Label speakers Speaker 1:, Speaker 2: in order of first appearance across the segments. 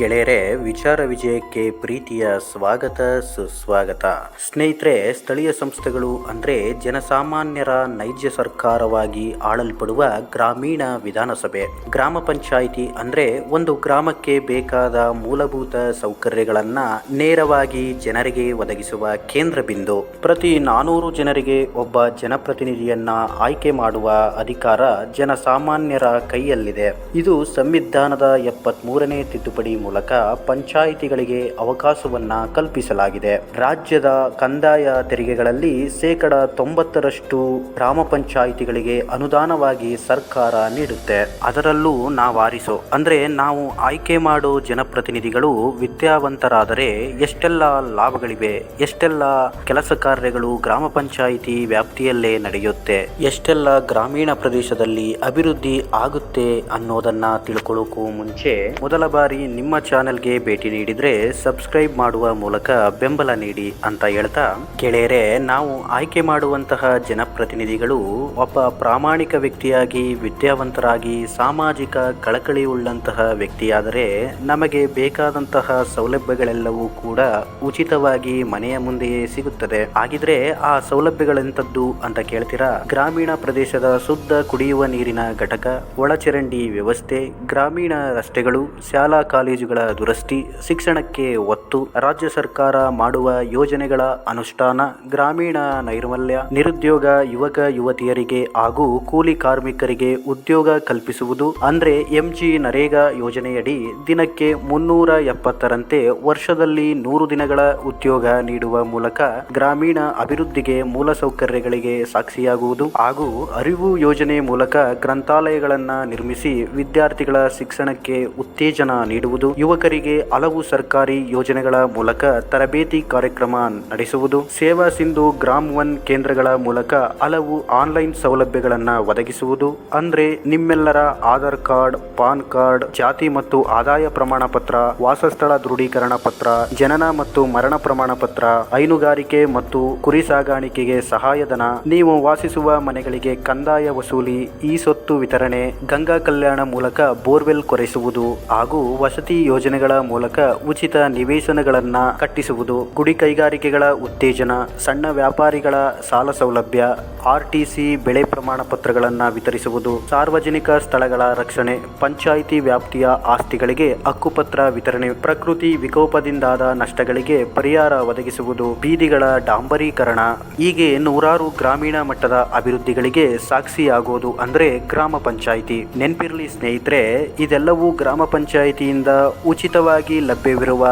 Speaker 1: ಗೆಳೆಯರೆ, ವಿಚಾರ ವಿಜಯಕ್ಕೆ ಪ್ರೀತಿಯ ಸ್ವಾಗತ, ಸುಸ್ವಾಗತ. ಸ್ನೇಹಿತರೆ, ಸ್ಥಳೀಯ ಸಂಸ್ಥೆಗಳು ಅಂದರೆ ಜನಸಾಮಾನ್ಯರ ನೈಜ ಸರ್ಕಾರವಾಗಿ ಆಳಲ್ಪಡುವ ಗ್ರಾಮೀಣ ವಿಧಾನಸಭೆ. ಗ್ರಾಮ ಪಂಚಾಯಿತಿ ಅಂದರೆ ಒಂದು ಗ್ರಾಮಕ್ಕೆ ಬೇಕಾದ ಮೂಲಭೂತ ಸೌಕರ್ಯಗಳನ್ನು ನೇರವಾಗಿ ಜನರಿಗೆ ಒದಗಿಸುವ ಕೇಂದ್ರ ಬಿಂದು. ಪ್ರತಿ ನಾನೂರು ಜನರಿಗೆ ಒಬ್ಬ ಜನಪ್ರತಿನಿಧಿಯನ್ನ ಆಯ್ಕೆ ಮಾಡುವ ಅಧಿಕಾರ ಜನಸಾಮಾನ್ಯರ ಕೈಯಲ್ಲಿದೆ. ಇದು ಸಂವಿಧಾನದ ಎಪ್ಪತ್ಮೂರನೇ ತಿದ್ದುಪಡಿ ಮೂಲಕ ಪಂಚಾಯಿತಿಗಳಿಗೆ ಅವಕಾಶವನ್ನ ಕಲ್ಪಿಸಲಾಗಿದೆ. ರಾಜ್ಯದ ಕಂದಾಯ ತೆರಿಗೆಗಳಲ್ಲಿ ಶೇಕಡ ತೊಂಬತ್ತರಷ್ಟು ಗ್ರಾಮ ಪಂಚಾಯಿತಿಗಳಿಗೆ ಅನುದಾನವಾಗಿ ಸರ್ಕಾರ ನೀಡುತ್ತೆ. ಅದರಲ್ಲೂ ನಾವಾರಿಸೋ, ಅಂದ್ರೆ ನಾವು ಆಯ್ಕೆ ಮಾಡೋ ಜನಪ್ರತಿನಿಧಿಗಳು ವಿದ್ಯಾವಂತರಾದರೆ ಎಷ್ಟೆಲ್ಲ ಲಾಭಗಳಿವೆ, ಎಷ್ಟೆಲ್ಲ ಕೆಲಸ ಕಾರ್ಯಗಳು ಗ್ರಾಮ ಪಂಚಾಯಿತಿ ವ್ಯಾಪ್ತಿಯಲ್ಲೇ ನಡೆಯುತ್ತೆ, ಎಷ್ಟೆಲ್ಲ ಗ್ರಾಮೀಣ ಪ್ರದೇಶದಲ್ಲಿ ಅಭಿವೃದ್ಧಿ ಆಗುತ್ತೆ ಅನ್ನೋದನ್ನ ತಿಳ್ಕೊಳ್ಳೋಕ್ಕೂ ಮುಂಚೆ ಮೊದಲ ಬಾರಿ ನಿಮ್ಮ ಚಾನೆಲ್ಗೆ ಭೇಟಿ ನೀಡಿದ್ರೆ ಸಬ್ಸ್ಕ್ರೈಬ್ ಮಾಡುವ ಮೂಲಕ ಬೆಂಬಲ ನೀಡಿ ಅಂತ ಹೇಳ್ತಾ, ಗೆಳೆಯರೆ, ನಾವು ಆಯ್ಕೆ ಮಾಡುವಂತಹ ಜನಪ್ರತಿನಿಧಿಗಳು ಒಬ್ಬ ಪ್ರಾಮಾಣಿಕ ವ್ಯಕ್ತಿಯಾಗಿ ವಿದ್ಯಾವಂತರಾಗಿ ಸಾಮಾಜಿಕ ಕಳಕಳಿ ಉಳ್ಳಂತಹ ವ್ಯಕ್ತಿಯಾದರೆ ನಮಗೆ ಬೇಕಾದಂತಹ ಸೌಲಭ್ಯಗಳೆಲ್ಲವೂ ಕೂಡ ಉಚಿತವಾಗಿ ಮನೆಯ ಮುಂದೆಯೇ ಸಿಗುತ್ತದೆ. ಹಾಗಿದ್ರೆ ಆ ಸೌಲಭ್ಯಗಳೆಂಥದ್ದು ಅಂತ ಕೇಳ್ತೀರಾ? ಗ್ರಾಮೀಣ ಪ್ರದೇಶದ ಶುದ್ಧ ಕುಡಿಯುವ ನೀರಿನ ಘಟಕ, ಒಳಚರಂಡಿ ವ್ಯವಸ್ಥೆ, ಗ್ರಾಮೀಣ ರಸ್ತೆಗಳು, ಶಾಲಾ ಕಾಲೇಜುಗಳ ದುರಸ್ತಿ ಶಿಕ್ಷಣಕ್ಕೆ ಒತ್ತು ರಾಜ್ಯ ಸರ್ಕಾರ ಮಾಡುವ ಯೋಜನೆಗಳ ಅನುಷ್ಠಾನ ಗ್ರಾಮೀಣ ನೈರ್ಮಲ್ಯ, ನಿರುದ್ಯೋಗ, ಯುವಕ, ಯುವತಿಯರಿಗೆ ಹಾಗೂ ಕೂಲಿ ಕಾರ್ಮಿಕರಿಗೆ ಉದ್ಯೋಗ ಕಲ್ಪಿಸುವುದು ಅಂದ್ರೆ ಎಂಜಿ ನರೇಗಾ ಯೋಜನೆಯಡಿ ದಿನಕ್ಕೆ ಮುನ್ನೂರ ಎಪ್ಪತ್ತರಂತೆ ವರ್ಷದಲ್ಲಿ ನೂರು ದಿನಗಳ ಉದ್ಯೋಗ ನೀಡುವ ಮೂಲಕ ಗ್ರಾಮೀಣ ಅಭಿವೃದ್ಧಿಗೆ ಮೂಲಸೌಕರ್ಯಗಳಿಗೆ ಸಾಕ್ಷಿಯಾಗುವುದು ಹಾಗೂ ಅರಿವು ಯೋಜನೆ ಮೂಲಕ ಗ್ರಂಥಾಲಯಗಳನ್ನು ನಿರ್ಮಿಸಿ ವಿದ್ಯಾರ್ಥಿಗಳ ಶಿಕ್ಷಣಕ್ಕೆ ಉತ್ತೇಜನ ನೀಡುವುದು. ಯುವಕರಿಗೆ ಹಲವು ಸರ್ಕಾರಿ ಯೋಜನೆಗಳ ಮೂಲಕ ತರಬೇತಿ ಕಾರ್ಯಕ್ರಮ ನಡೆಸುವುದು, ಸೇವಾ ಸಿಂಧು ಗ್ರಾಮ್ ಒನ್ ಕೇಂದ್ರಗಳ ಮೂಲಕ ಹಲವು ಆನ್ಲೈನ್ ಸೌಲಭ್ಯಗಳನ್ನು ಒದಗಿಸುವುದು, ಅಂದ್ರೆ ನಿಮ್ಮೆಲ್ಲರ ಆಧಾರ್ ಕಾರ್ಡ್, ಪಾನ್ ಕಾರ್ಡ್, ಜಾತಿ ಮತ್ತು ಆದಾಯ ಪ್ರಮಾಣ ಪತ್ರ, ವಾಸಸ್ಥಳ ದೃಢೀಕರಣ ಪತ್ರ, ಜನನ ಮತ್ತು ಮರಣ ಪ್ರಮಾಣ ಪತ್ರ, ಹೈನುಗಾರಿಕೆ ಮತ್ತು ಕುರಿ ಸಾಗಾಣಿಕೆಗೆ ಸಹಾಯಧನ, ನೀವು ವಾಸಿಸುವ ಮನೆಗಳಿಗೆ ಕಂದಾಯ ವಸೂಲಿ, ಈ ಸೊತ್ತು ವಿತರಣೆ, ಗಂಗಾ ಕಲ್ಯಾಣ ಮೂಲಕ ಬೋರ್ವೆಲ್ ಕೊರೆಸುವುದು ಹಾಗೂ ವಸತಿ ಯೋಜನೆಗಳ ಮೂಲಕ ಉಚಿತ ನಿವೇಶನಗಳನ್ನ ಕಟ್ಟಿಸುವುದು, ಗುಡಿ ಕೈಗಾರಿಕೆಗಳ ಉತ್ತೇಜನ, ಸಣ್ಣ ವ್ಯಾಪಾರಿಗಳ ಸಾಲ ಸೌಲಭ್ಯ ಆರ್ಟಿಸಿ ಬೆಳೆ ಪ್ರಮಾಣ ಪತ್ರಗಳನ್ನು ವಿತರಿಸುವುದು, ಸಾರ್ವಜನಿಕ ಸ್ಥಳಗಳ ರಕ್ಷಣೆ, ಪಂಚಾಯಿತಿ ವ್ಯಾಪ್ತಿಯ ಆಸ್ತಿಗಳಿಗೆ ಹಕ್ಕುಪತ್ರ ವಿತರಣೆ, ಪ್ರಕೃತಿ ವಿಕೋಪದಿಂದಾದ ನಷ್ಟಗಳಿಗೆ ಪರಿಹಾರ ಒದಗಿಸುವುದು, ಬೀದಿಗಳ ಡಾಂಬರೀಕರಣ, ಹೀಗೆ ನೂರಾರು ಗ್ರಾಮೀಣ ಮಟ್ಟದ ಅಭಿವೃದ್ಧಿಗಳಿಗೆ ಸಾಕ್ಷಿಯಾಗುವುದು ಅಂದ್ರೆ ಗ್ರಾಮ ಪಂಚಾಯಿತಿ. ನೆನ್ಪಿರ್ಲಿ ಸ್ನೇಹಿತರೆ, ಇದೆಲ್ಲವೂ ಗ್ರಾಮ ಪಂಚಾಯಿತಿಯಿಂದ ಉಚಿತವಾಗಿ ಲಭ್ಯವಿರುವ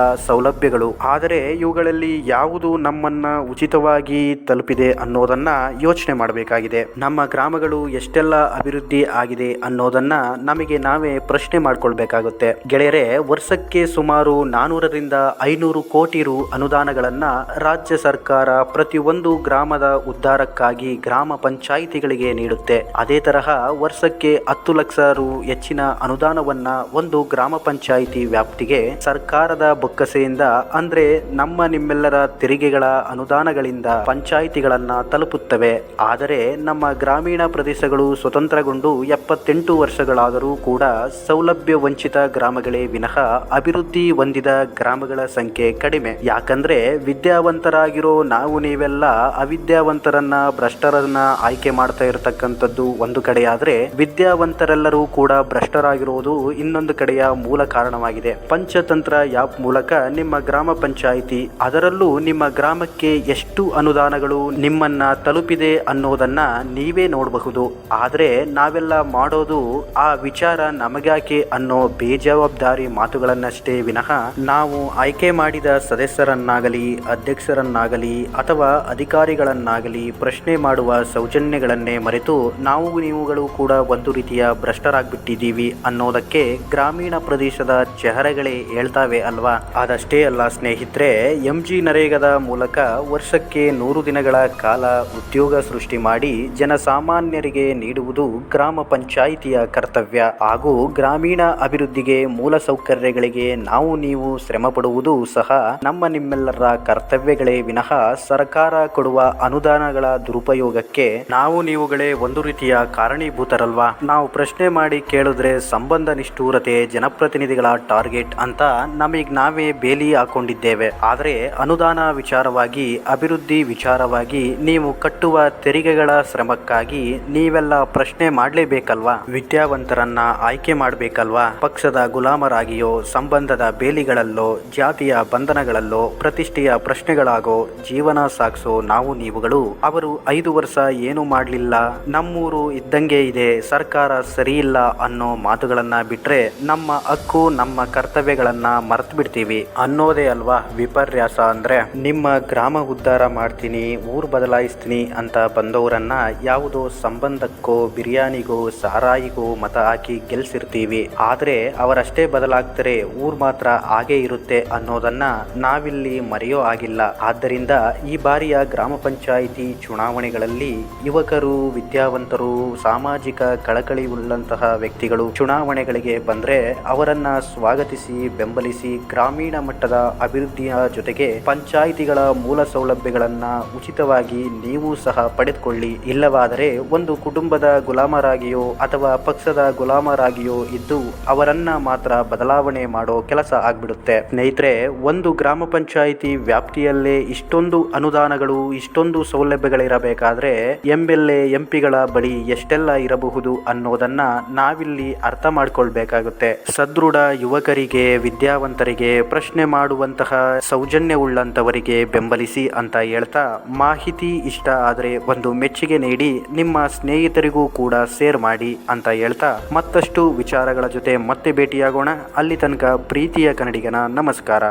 Speaker 1: ಸೌಲಭ್ಯಗಳು. ಆದರೆ ಇವುಗಳಲ್ಲಿ ಯಾವುದು ನಮ್ಮನ್ನು ಉಚಿತವಾಗಿ ತಲುಪಿದೆ ಅನ್ನೋದನ್ನ ಯೋಚನೆ ಮಾಡಬೇಕಾಗಿದೆ. ನಮ್ಮ ಗ್ರಾಮಗಳು ಎಷ್ಟೆಲ್ಲ ಅಭಿವೃದ್ಧಿ ಆಗಿದೆ ಅನ್ನೋದನ್ನ ನಮಗೆ ನಾವೇ ಪ್ರಶ್ನೆ ಮಾಡ್ಕೊಳ್ಬೇಕಾಗುತ್ತೆ. ಗೆಳೆಯರೆ, ವರ್ಷಕ್ಕೆ ಸುಮಾರು ನಾನೂರರಿಂದ ಐನೂರು ಕೋಟಿ ರು ಅನುದಾನಗಳನ್ನ ರಾಜ್ಯ ಸರ್ಕಾರ ಪ್ರತಿಯೊಂದು ಗ್ರಾಮದ ಉದ್ಧಾರಕ್ಕಾಗಿ ಗ್ರಾಮ ಪಂಚಾಯಿತಿಗಳಿಗೆ ನೀಡುತ್ತೆ. ಅದೇ ತರಹ ವರ್ಷಕ್ಕೆ ಹತ್ತು ಲಕ್ಷ ರು ಹೆಚ್ಚಿನ ಅನುದಾನವನ್ನ ಒಂದು ಗ್ರಾಮ ಪಂಚಾಯಿತಿ ವ್ಯಾಪ್ತಿಗೆ ಸರ್ಕಾರದ ಬೊಕ್ಕಸೆಯಿಂದ ಅಂದ್ರೆ ನಮ್ಮ ನಿಮ್ಮೆಲ್ಲರ ತೆರಿಗೆಗಳ ಅನುದಾನಗಳಿಂದ ಪಂಚಾಯಿತಿಗಳನ್ನ ತಲುಪುತ್ತವೆ. ಆದರೆ ನಮ್ಮ ಗ್ರಾಮೀಣ ಪ್ರದೇಶಗಳು ಸ್ವತಂತ್ರಗೊಂಡು ಎಪ್ಪತ್ತೆಂಟು ವರ್ಷಗಳಾದರೂ ಕೂಡ ಸೌಲಭ್ಯ ವಂಚಿತ ಗ್ರಾಮಗಳೇ ವಿನಃ ಅಭಿವೃದ್ಧಿ ಹೊಂದಿದ ಗ್ರಾಮಗಳ ಸಂಖ್ಯೆ ಕಡಿಮೆ. ಯಾಕಂದ್ರೆ ವಿದ್ಯಾವಂತರಾಗಿರೋ ನಾವು ನೀವೆಲ್ಲ ಅವಿದ್ಯಾವಂತರನ್ನ, ಭ್ರಷ್ಟರನ್ನ ಆಯ್ಕೆ ಮಾಡ್ತಾ ಇರತಕ್ಕಂಥದ್ದು ಒಂದು ಕಡೆಯಾದ್ರೆ ವಿದ್ಯಾವಂತರೆಲ್ಲರೂ ಕೂಡ ಭ್ರಷ್ಟರಾಗಿರುವುದು ಇನ್ನೊಂದು ಕಡೆಯ ಮೂಲ ಕಾರಣವಾಗಿದೆ. ಪಂಚತಂತ್ರ ಆ್ಯಪ್ ಮೂಲಕ ನಿಮ್ಮ ಗ್ರಾಮ ಪಂಚಾಯಿತಿ, ಅದರಲ್ಲೂ ನಿಮ್ಮ ಗ್ರಾಮಕ್ಕೆ ಎಷ್ಟು ಅನುದಾನಗಳು ನಿಮ್ಮನ್ನ ತಲುಪಿದೆ ಅನ್ನೋದನ್ನ ನೀವೇ ನೋಡಬಹುದು. ಆದರೆ ನಾವೆಲ್ಲ ಮಾಡೋದು ಆ ವಿಚಾರ ನಮಗ್ಯಾಕೆ ಅನ್ನೋ ಬೇಜವಾಬ್ದಾರಿ ಮಾತುಗಳನ್ನಷ್ಟೇ ವಿನಃ ನಾವು ಆಯ್ಕೆ ಮಾಡಿದ ಸದಸ್ಯರನ್ನಾಗಲಿ, ಅಧ್ಯಕ್ಷರನ್ನಾಗಲಿ ಅಥವಾ ಅಧಿಕಾರಿಗಳನ್ನಾಗಲಿ ಪ್ರಶ್ನೆ ಮಾಡುವ ಸೌಜನ್ಯಗಳನ್ನೇ ಮರೆತು ನಾವು ನೀವುಗಳು ಕೂಡ ಒಂದು ರೀತಿಯ ಭ್ರಷ್ಟರಾಗ್ಬಿಟ್ಟಿದ್ದೀವಿ ಅನ್ನೋದಕ್ಕೆ ಗ್ರಾಮೀಣ ಪ್ರದೇಶದ ಚೆಹರೆಗಳೇ ಹೇಳ್ತಾವೆ ಅಲ್ವಾ? ಆದಷ್ಟೇ ಅಷ್ಟೇ ಅಲ್ಲ ಸ್ನೇಹಿತರೆ ಎಂ ಜಿ ನರೇಗದ ಮೂಲಕ ವರ್ಷಕ್ಕೆ ನೂರು ದಿನಗಳ ಕಾಲ ಉದ್ಯೋಗ ಸೃಷ್ಟಿ ಮಾಡಿ ಜನಸಾಮಾನ್ಯರಿಗೆ ನೀಡುವುದು ಗ್ರಾಮ ಪಂಚಾಯಿತಿಯ ಕರ್ತವ್ಯ. ಹಾಗೂ ಗ್ರಾಮೀಣ ಅಭಿವೃದ್ಧಿಗೆ ಮೂಲಸೌಕರ್ಯಗಳಿಗೆ ನಾವು ನೀವು ಶ್ರಮ ಪಡುವುದು ಸಹ ನಮ್ಮ ನಿಮ್ಮೆಲ್ಲರ ಕರ್ತವ್ಯಗಳೇ ವಿನಃ ಸರ್ಕಾರ ಕೊಡುವ ಅನುದಾನಗಳ ದುರುಪಯೋಗಕ್ಕೆ ನಾವು ನೀವುಗಳೇ ಒಂದು ರೀತಿಯ ಕಾರಣೀಭೂತರಲ್ವಾ? ನಾವು ಪ್ರಶ್ನೆ ಮಾಡಿ ಕೇಳಿದ್ರೆ ಸಂಬಂಧ ನಿಷ್ಠೂರತೆ ಜನಪ್ರತಿನಿಧಿಗಳ ಟಾರ್ಗೆಟ್ ಅಂತ ನಮಗೆ ನಾವೇ ಬೇಲಿ ಹಾಕೊಂಡಿದ್ದೇವೆ. ಆದರೆ ಅನುದಾನ ವಿಚಾರವಾಗಿ, ಅಭಿವೃದ್ಧಿ ವಿಚಾರವಾಗಿ ನೀವು ಕಟ್ಟುವ ತೆರಿಗೆಗಳ ಶ್ರಮಕ್ಕಾಗಿ ನೀವೆಲ್ಲ ಪ್ರಶ್ನೆ ಮಾಡಲೇಬೇಕಲ್ವಾ? ವಿದ್ಯಾವಂತರನ್ನ ಆಯ್ಕೆ ಮಾಡಬೇಕಲ್ವಾ? ಪಕ್ಷದ ಗುಲಾಮರಾಗಿಯೋ, ಸಂಬಂಧದ ಬೇಲಿಗಳಲ್ಲೋ, ಜಾತಿಯ ಬಂಧನಗಳಲ್ಲೋ ಪ್ರತಿಷ್ಠೆಯ ಪ್ರಶ್ನೆಗಳಾಗೋ ಜೀವನ ಸಾಗಿಸೋ ನಾವು ನೀವುಗಳು. ಅವರು ಐದು ವರ್ಷ ಏನು ಮಾಡಲಿಲ್ಲ. ನಮ್ಮೂರು ಇದ್ದಂಗೆ ಇದೆ. ಸರ್ಕಾರ ಸರಿಯಿಲ್ಲ ಅನ್ನೋ ಮಾತುಗಳನ್ನ ಬಿಟ್ರೆ ನಮ್ಮ ಹಕ್ಕು, ನಮ್ಮ ಕರ್ತವ್ಯಗಳನ್ನ ಮರೆತು ಬಿಡ್ತೀವಿ ಅನ್ನೋದೇ ಅಲ್ವಾ? ವಿಪರ್ಯಾಸ ಅಂದ್ರೆ ನಿಮ್ಮ ಗ್ರಾಮ ಉದ್ಧಾರ ಮಾಡ್ತೀನಿ, ಊರು ಬದಲಾಯಿಸ್ತೀನಿ ಅಂತ ಬಂದವರನ್ನ ಯಾವುದೋ ಸಂಬಂಧಕ್ಕೋ, ಬಿರಿಯಾನಿಗೋ, ಸಾರಾಯಿಗೋ ಮತ ಹಾಕಿ ಗೆಲ್ಸಿರ್ತೀವಿ. ಆದ್ರೆ ಅವರಷ್ಟೇ ಬದಲಾಗ್ತಾರೆ, ಊರ್ ಮಾತ್ರ ಹಾಗೆ ಇರುತ್ತೆ ಅನ್ನೋದನ್ನ ನಾವಿಲ್ಲಿ ಮರೆಯೋ ಆಗಿಲ್ಲ ಆದ್ದರಿಂದ ಈ ಬಾರಿಯ ಗ್ರಾಮ ಪಂಚಾಯಿತಿ ಚುನಾವಣೆಗಳಲ್ಲಿ ಯುವಕರು, ವಿದ್ಯಾವಂತರು, ಸಾಮಾಜಿಕ ಕಳಕಳಿ ಉಳ್ಳಂತಹ ವ್ಯಕ್ತಿಗಳು ಚುನಾವಣೆಗಳಿಗೆ ಬಂದ್ರೆ ಅವರನ್ನ ಸ್ವಾಗತಿಸಿ, ಬೆಂಬಲಿಸಿ, ಗ್ರಾಮೀಣ ಮಟ್ಟದ ಅಭಿವೃದ್ಧಿಯ ಜೊತೆಗೆ ಪಂಚಾಯಿತಿಗಳ ಮೂಲ ಸೌಲಭ್ಯಗಳನ್ನ ಉಚಿತವಾಗಿ ನೀವು ಸಹ ಪಡೆದುಕೊಳ್ಳಿ. ಇಲ್ಲವಾದರೆ ಒಂದು ಕುಟುಂಬದ ಗುಲಾಮರಾಗಿಯೋ ಅಥವಾ ಪಕ್ಷದ ಗುಲಾಮರಾಗಿಯೋ ಇದ್ದು ಅವರನ್ನ ಮಾತ್ರ ಬದಲಾವಣೆ ಮಾಡೋ ಕೆಲಸ ಆಗ್ಬಿಡುತ್ತೆ. ಸ್ನೇಹಿತರೆ, ಒಂದು ಗ್ರಾಮ ಪಂಚಾಯಿತಿ ವ್ಯಾಪ್ತಿಯಲ್ಲೇ ಇಷ್ಟೊಂದು ಅನುದಾನಗಳು, ಇಷ್ಟೊಂದು ಸೌಲಭ್ಯಗಳಿರಬೇಕಾದ್ರೆ ಎಂ ಎಲ್ ಎ ಎಂ ಪಿಗಳ ಬಳಿ ಎಷ್ಟೆಲ್ಲ ಇರಬಹುದು ಅನ್ನೋದನ್ನ ನಾವಿಲ್ಲಿ ಅರ್ಥ ಮಾಡ್ಕೊಳ್ಬೇಕಾಗುತ್ತೆ. ಸದೃಢ ಯುವಕರಿಗೆ, ವಿದ್ಯಾವಂತರಿಗೆ ಪ್ರಶ್ನೆ ಮಾಡುವಂತಹ ಸೌಜನ್ಯವುಳ್ಳಂಥವರಿಗೆ ಬೆಂಬಲಿಸಿ ಅಂತ ಹೇಳ್ತಾ ಮಾಹಿತಿ ಇಷ್ಟ ಆದರೆ ಒಂದು ಮೆಚ್ಚುಗೆ ನೀಡಿ ನಿಮ್ಮ ಸ್ನೇಹಿತರಿಗೂ ಕೂಡ ಶೇರ್ ಮಾಡಿ ಅಂತ ಹೇಳ್ತಾ ಮತ್ತಷ್ಟು ವಿಚಾರಗಳ ಜೊತೆ ಮತ್ತೆ ಭೇಟಿಯಾಗೋಣ. ಅಲ್ಲಿ ತನಕ ಪ್ರೀತಿಯ ಕನ್ನಡಿಗನ ನಮಸ್ಕಾರ.